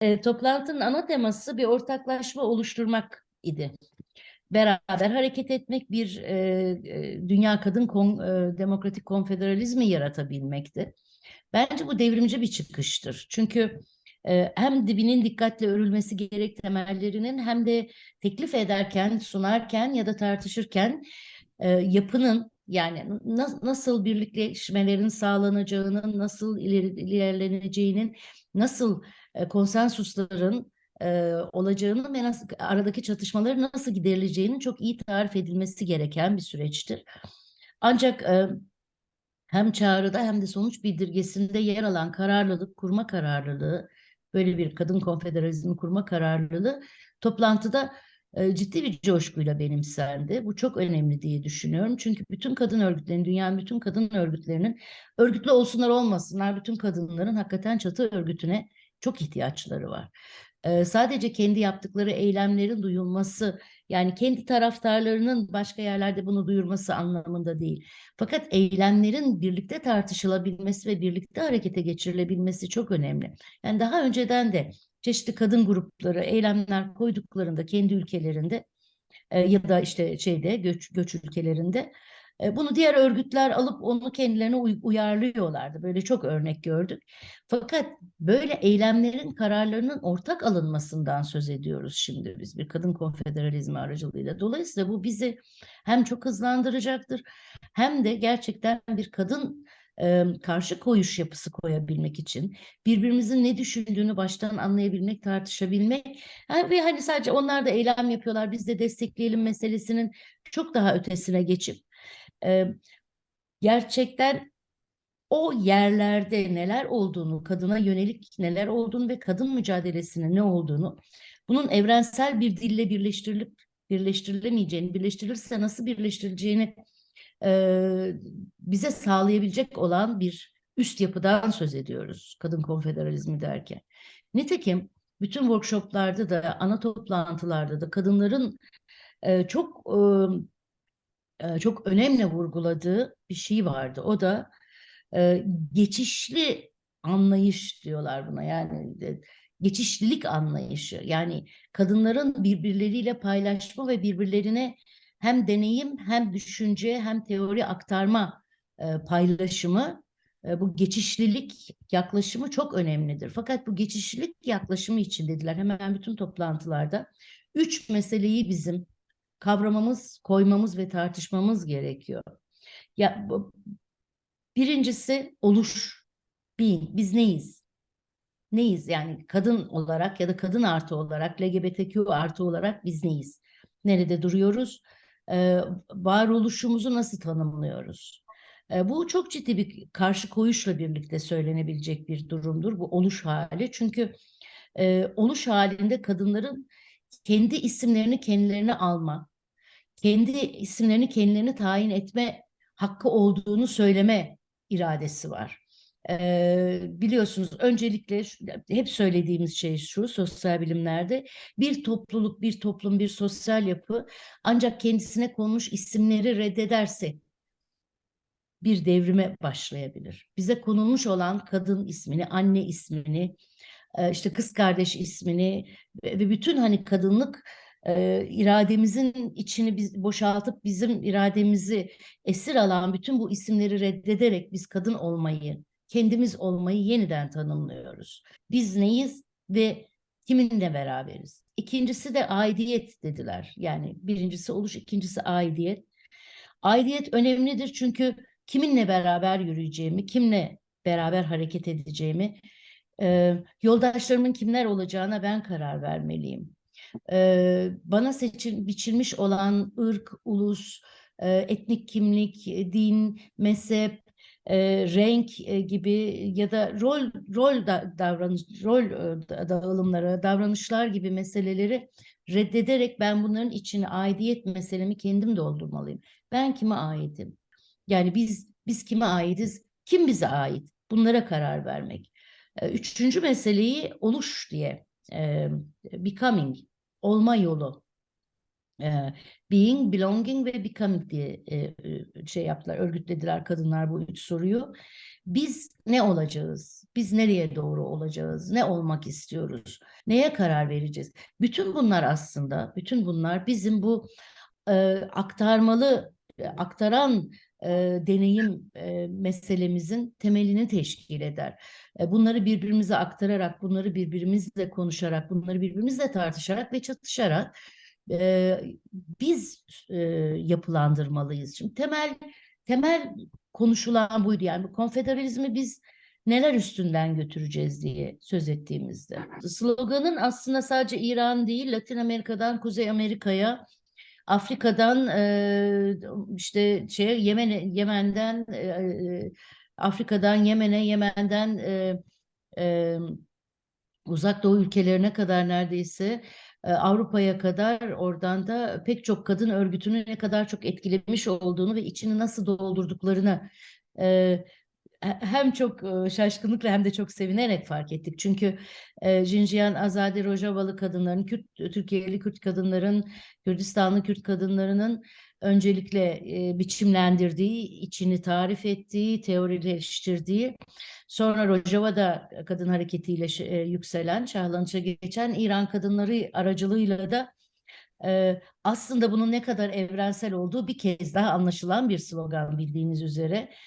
E, toplantının ana teması bir ortaklaşma oluşturmak idi. Beraber hareket etmek bir e, e, Dünya Kadın Kon, e, Demokratik Konfederalizmi yaratabilmekti. Bence bu devrimci bir çıkıştır. Çünkü e, hem dibinin dikkatle örülmesi gerek temellerinin hem de teklif ederken, sunarken ya da tartışırken e, yapının yani na- nasıl birlikleşmelerin sağlanacağının, nasıl ileri- ilerleneceğinin, nasıl e, konsensusların e, olacağını ve nasıl, aradaki çatışmaların nasıl giderileceğinin çok iyi tarif edilmesi gereken bir süreçtir. Ancak e, hem çağrıda hem de sonuç bildirgesinde yer alan kararlılık, kurma kararlılığı, böyle bir kadın konfederalizmi kurma kararlılığı toplantıda ciddi bir coşkuyla benimsendi. Bu çok önemli diye düşünüyorum. Çünkü bütün kadın örgütlerinin, dünyanın bütün kadın örgütlerinin örgütlü olsunlar olmasınlar, bütün kadınların hakikaten çatı örgütüne çok ihtiyaçları var. E, sadece kendi yaptıkları eylemlerin duyulması, yani kendi taraftarlarının başka yerlerde bunu duyurması anlamında değil. Fakat eylemlerin birlikte tartışılabilmesi ve birlikte harekete geçirilebilmesi çok önemli. Yani daha önceden de çeşitli kadın grupları eylemler koyduklarında kendi ülkelerinde e, ya da işte şeyde göç, göç ülkelerinde e, bunu diğer örgütler alıp onu kendilerine uy- uyarlıyorlardı. Böyle çok örnek gördük. Fakat böyle eylemlerin kararlarının ortak alınmasından söz ediyoruz şimdi biz bir kadın konfederalizmi aracılığıyla. Dolayısıyla bu bizi hem çok hızlandıracaktır hem de gerçekten bir kadın karşı koyuş yapısı koyabilmek için birbirimizin ne düşündüğünü baştan anlayabilmek, tartışabilmek ve hani sadece onlar da eylem yapıyorlar biz de destekleyelim meselesinin çok daha ötesine geçip gerçekten o yerlerde neler olduğunu, kadına yönelik neler olduğunu ve kadın mücadelesinin ne olduğunu, bunun evrensel bir dille birleştirilip birleştirilemeyeceğini, birleştirilirse nasıl birleştirileceğini e, bize sağlayabilecek olan bir üst yapıdan söz ediyoruz kadın konfederalizmi derken. Nitekim bütün workshoplarda da ana toplantılarda da kadınların e, çok e, çok önemli vurguladığı bir şey vardı. O da e, geçişli anlayış diyorlar buna. Yani e, geçişlilik anlayışı. Yani kadınların birbirleriyle paylaşma ve birbirlerine hem deneyim hem düşünce hem teori aktarma e, paylaşımı e, bu geçişlilik yaklaşımı çok önemlidir. Fakat bu geçişlilik yaklaşımı için dediler hemen bütün toplantılarda üç meseleyi bizim kavramamız, koymamız ve tartışmamız gerekiyor. Ya bu- birincisi oluş. Being. Biz neyiz? Neyiz? Yani kadın olarak ya da kadın artı olarak, LGBTQ artı olarak biz neyiz? Nerede duruyoruz? Ee, varoluşumuzu nasıl tanımlıyoruz? Ee, bu çok ciddi bir karşı koyuşla birlikte söylenebilecek bir durumdur. Bu oluş hali. Çünkü e, oluş halinde kadınların kendi isimlerini kendilerine alma, kendi isimlerini kendilerini tayin etme hakkı olduğunu söyleme iradesi var. Ee, biliyorsunuz öncelikle hep söylediğimiz şey şu sosyal bilimlerde bir topluluk, bir toplum, bir sosyal yapı ancak kendisine konmuş isimleri reddederse bir devrime başlayabilir. Bize konulmuş olan kadın ismini, anne ismini, e, işte kız kardeş ismini ve bütün hani kadınlık e, irademizin içini biz boşaltıp bizim irademizi esir alan bütün bu isimleri reddederek biz kadın olmayı, kendimiz olmayı yeniden tanımlıyoruz. Biz neyiz ve kiminle beraberiz? İkincisi de aidiyet dediler. Yani birincisi oluş, ikincisi aidiyet. Aidiyet önemlidir çünkü kiminle beraber yürüyeceğimi, kimle beraber hareket edeceğimi, e, yoldaşlarımın kimler olacağına ben karar vermeliyim. E, bana seçil, biçilmiş olan ırk, ulus, e, etnik kimlik, e, din, mezhep, e, renk e, gibi ya da rol rol da, davranış rol e, da- dağılımları, davranışlar gibi meseleleri reddederek ben bunların içine aidiyet meselemi kendim doldurmalıyım. Ben kime aitim? Yani biz biz kime aitiz? Kim bize ait? Bunlara karar vermek. E, Üçüncü meseleyi oluş diye e, becoming, olma yolu. Being, belonging ve becoming diye şey yaptılar, örgütlediler kadınlar bu üç soruyu. biz ne olacağız? Biz nereye doğru olacağız? Ne olmak istiyoruz? Neye karar vereceğiz? Bütün bunlar aslında, bütün bunlar bizim bu aktarmalı, aktaran deneyim meselemizin temelini teşkil eder. Bunları birbirimize aktararak, bunları birbirimizle konuşarak, bunları birbirimizle tartışarak ve çatışarak biz yapılandırmalıyız. Şimdi temel temel konuşulan buydu. Yani bu konfederalizmi biz neler üstünden götüreceğiz diye söz ettiğimizde. Sloganın aslında sadece İran değil, Latin Amerika'dan Kuzey Amerika'ya, Afrika'dan işte şey Yemen Yemen'den Afrika'dan Yemen'e, Yemen'den Uzak Doğu ülkelerine kadar neredeyse Avrupa'ya kadar oradan da pek çok kadın örgütünü ne kadar çok etkilemiş olduğunu ve içini nasıl doldurduklarını hem çok şaşkınlıkla hem de çok sevinerek fark ettik. Çünkü e, Jinjiyan Azadi Rojavalı kadınların, Kürt, Türkiye'li Kürt kadınların, Kürdistanlı Kürt kadınlarının öncelikle biçimlendirdiği, içini tarif ettiği, teorileştirdiği, sonra Rojava'da kadın hareketiyle yükselen, şahlanışa geçen İran kadınları aracılığıyla da aslında bunun ne kadar evrensel olduğu bir kez daha anlaşılan bir slogan bildiğiniz üzere.